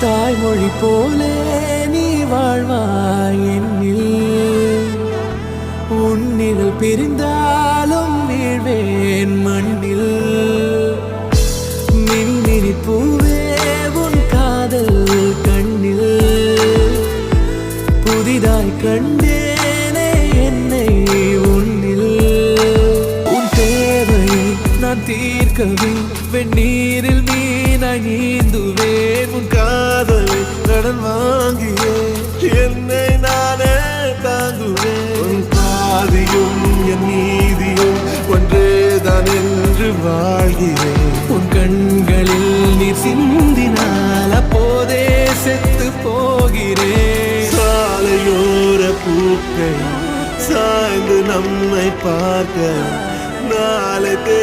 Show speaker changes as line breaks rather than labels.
தாய்மொழி போலே நீ வாழ்வாய் என்னில். உன்னில் பிரிந்தாலும் வீழ்வேன் மண்ணில். மினி பூவே உன் காதல் கண்ணில். புதிதாய் கண்டேனே தீர்க்கவே வெந்நீரில் மீனாய் நீந்துவேன் கடன் வாங்கியே. என்னை நானே தாங்குவேன் உன் பாதியும் என் நீதியும் ஒன்றேதான் என்று வாழ்கிறேன். உன் கண்களில் நீ சிந்தினால் அப்போதே செத்து போகிறேன். சாலையோர பூக்கள் சாய்ந்து நம்மை பார்க்க நாளை தே